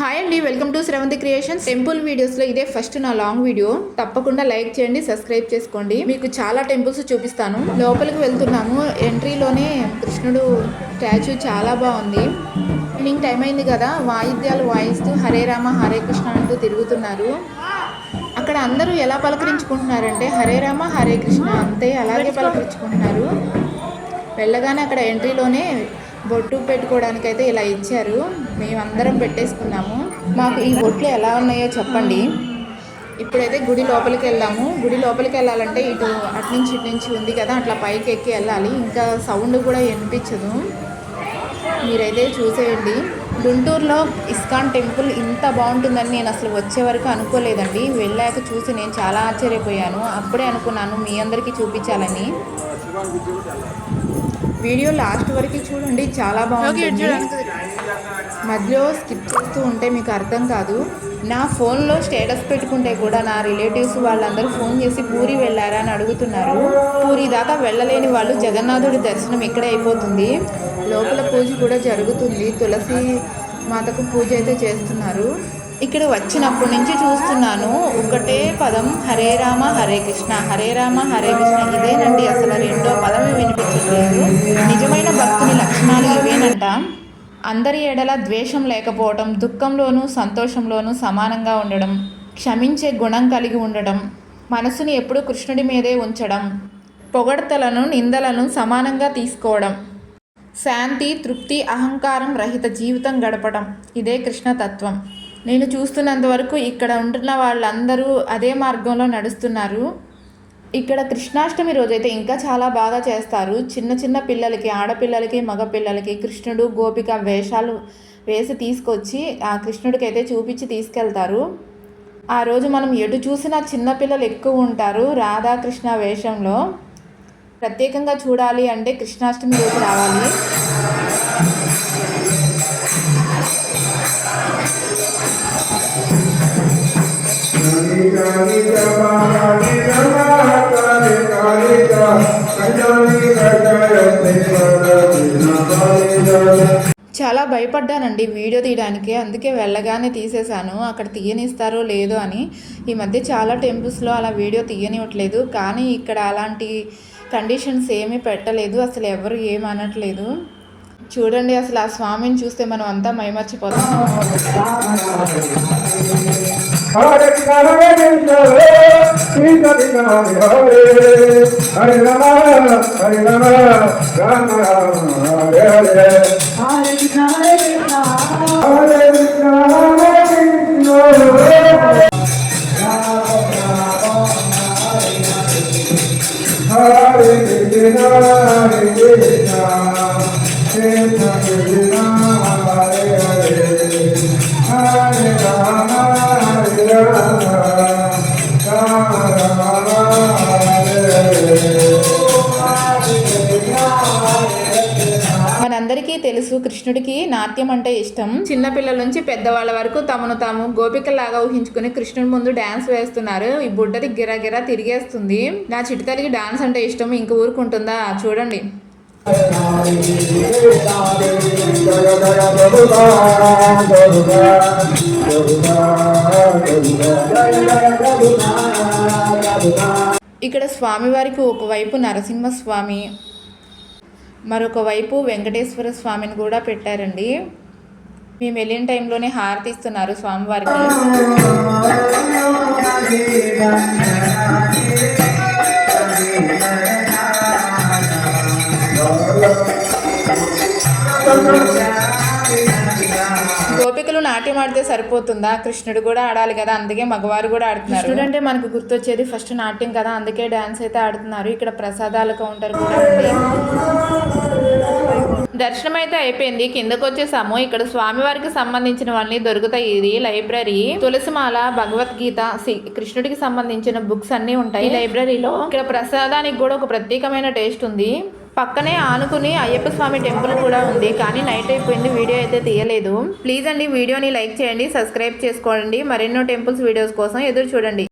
Hi అండి welcome to Shravanthi creations temple వీడియోస్లో ఇదే ఫస్ట్ నా లాంగ్ వీడియో తప్పకుండా లైక్ చేయండి సబ్స్క్రైబ్ చేసుకోండి. మీకు చాలా టెంపుల్స్ చూపిస్తాను. లోపలికి వెళ్తున్నాము. ఎంట్రీలోనే కృష్ణుడు స్టాచ్యూ చాలా బాగుంది. ఈవినింగ్ టైం అయింది కదా వాయిద్యాలు వాయిస్తూ హరే రామ హరే కృష్ణ అంటూ తిరుగుతున్నారు. అక్కడ అందరూ ఎలా పలకరించుకుంటున్నారంటే హరే రామ హరే కృష్ణ అంతే అలాగే పలకరించుకుంటున్నారు. వెళ్ళగానే అక్కడ ఎంట్రీలోనే బొట్టు పెట్టుకోవడానికి అయితే ఇలా ఇచ్చారు. మేమందరం పెట్టేసుకున్నాము. మాకు ఈ బొట్లు ఎలా ఉన్నాయో చెప్పండి. ఇప్పుడైతే గుడి లోపలికి వెళ్ళాము గుడి లోపలికి వెళ్ళాలంటే ఇటు అటు నుంచి ఇటు నుంచి ఉంది కదా అట్లా పైకి ఎక్కి వెళ్ళాలి. ఇంకా సౌండ్ కూడా వినిపించదు. మీరైతే చూసేయండి. గుంటూరులో ఇస్కాన్ టెంపుల్ ఇంత బాగుంటుందని నేను అసలు వచ్చే వరకు అనుకోలేదండి. వెళ్ళాక చూసి నేను చాలా ఆశ్చర్యపోయాను. అప్పుడే అనుకున్నాను మీ అందరికీ చూపించాలని. వీడియో లాస్ట్ వరకు చూడండి చాలా బాగుంటుంది. మధ్యలో స్కిప్ చేస్తూ ఉంటే మీకు అర్థం కాదు. నా ఫోన్లో స్టేటస్ పెట్టుకుంటే కూడా నా రిలేటివ్స్ వాళ్ళందరూ ఫోన్ చేసి పూరి వెళ్ళారా? అని అడుగుతున్నారు. పూరి దాకా వెళ్ళలేని వాళ్ళు జగన్నాథుడి దర్శనం ఇక్కడే అయిపోతుంది. లోపల పూజ కూడా జరుగుతుంది. తులసి మాతకు పూజ అయితే చేస్తున్నారు. ఇక్కడ వచ్చినప్పటి నుంచి చూస్తున్నాను ఒకటే పదం హరే రామ హరే కృష్ణ. హరే రామ హరే కృష్ణ ఇదేనండి అసలు రెండో పదమే వినిపించట్లేదు నిజమైన భక్తుని లక్షణాలు ఇవేనంట. అందరి ఎడల ద్వేషం లేకపోవడం దుఃఖంలోనూ సంతోషంలోనూ సమానంగా ఉండడం క్షమించే గుణం కలిగి ఉండడం మనసుని ఎప్పుడూ కృష్ణుడి మీదే ఉంచడం పొగడ్తలను నిందలను సమానంగా తీసుకోవడం శాంతి తృప్తి అహంకారం రహిత జీవితం గడపడం ఇదే కృష్ణతత్వం. నేను చూస్తున్నంత వరకు ఇక్కడ ఉంటున్న వాళ్ళందరూ అదే మార్గంలో నడుస్తున్నారు. ఇక్కడ కృష్ణాష్టమి రోజైతే ఇంకా చాలా బాగా చేస్తారు. చిన్న చిన్న పిల్లలకి ఆడపిల్లలకి మగపిల్లలకి కృష్ణుడు గోపిక వేషాలు వేసి తీసుకొచ్చి ఆ కృష్ణుడికి అయితే చూపించి తీసుకెళ్తారు. ఆ రోజు మనం ఎటు చూసినా చిన్నపిల్లలు ఎక్కువ ఉంటారు రాధాకృష్ణ వేషంలో. ప్రత్యేకంగా చూడాలి అంటే కృష్ణాష్టమి రోజు రావాలి. చాలా భయపడ్డానండి వీడియో తీయడానికి అందుకే వెళ్ళగానే తీసేశాను. అక్కడ తీయనిస్తారో లేదో అని. ఈ మధ్య చాలా టెంపుల్స్లో అలా వీడియో తీయనివ్వట్లేదు. కానీ ఇక్కడ అలాంటి కండిషన్స్ ఏమీ పెట్టలేదు. అసలు ఎవరు ఏమనట్లేదు. చూడండి అసలు ఆ స్వామిని చూస్తే మనం అంతా మైమర్చిపోతాం. హరే మనందరికీ తెలుసు కృష్ణుడికి నాట్యం అంటే ఇష్టం. చిన్నపిల్లల నుంచి పెద్దవాళ్ళ వరకు తమను తాము గోపికలాగా ఊహించుకుని కృష్ణుడి ముందు డాన్స్ వేస్తున్నారు. ఈ బుడ్డది గిరగిరా తిరిగేస్తుంది. నా చిటితలికి డాన్స్ అంటే ఇష్టం. ఇంక ఊరుకుంటుందా? చూడండి. ఇక్కడ స్వామివారికి ఒకవైపు నరసింహస్వామి మరొక వైపు వెంకటేశ్వర స్వామిని కూడా పెట్టారండి. మేము వెళ్ళిన టైంలోనే హారతి ఇస్తున్నారు స్వామివారికి. గోపికలు నాట్యం ఆడితే సరిపోతుందా? కృష్ణుడు కూడా ఆడాలి కదా అందుకే మగవారు కూడా ఆడుతున్నారు. కృష్ణుడు అంటే మనకు గుర్తొచ్చేది ఫస్ట్ నాట్యం కదా అందుకే డాన్స్ అయితే ఆడుతున్నారు. ఇక్కడ ప్రసాదాల కౌంటర్ కూడా ఉంది. దర్శనం అయితే అయిపోయింది. కిందకు వచ్చేసాము. ఇక్కడ స్వామివారికి సంబంధించిన వాళ్ళని దొరుకుతాయి. ఇది లైబ్రరీ. తులసిమాల భగవద్గీత కృష్ణుడికి సంబంధించిన బుక్స్ అన్ని ఉంటాయి. లైబ్రరీలో ఇక్కడ ప్రసాదానికి కూడా ఒక ప్రత్యేకమైన టేస్ట్ ఉంది. పక్కనే ఆనుకుని అయ్యప్ప స్వామి టెంపుల్ కూడా ఉంది కానీ నైట్ అయిపోయింది వీడియో అయితే తీయలేదు. ప్లీజ్ అండి వీడియోని లైక్ చేయండి సబ్స్క్రైబ్ చేసుకోండి. మరెన్నో టెంపుల్స్ వీడియోస్ కోసం ఎదురు చూడండి.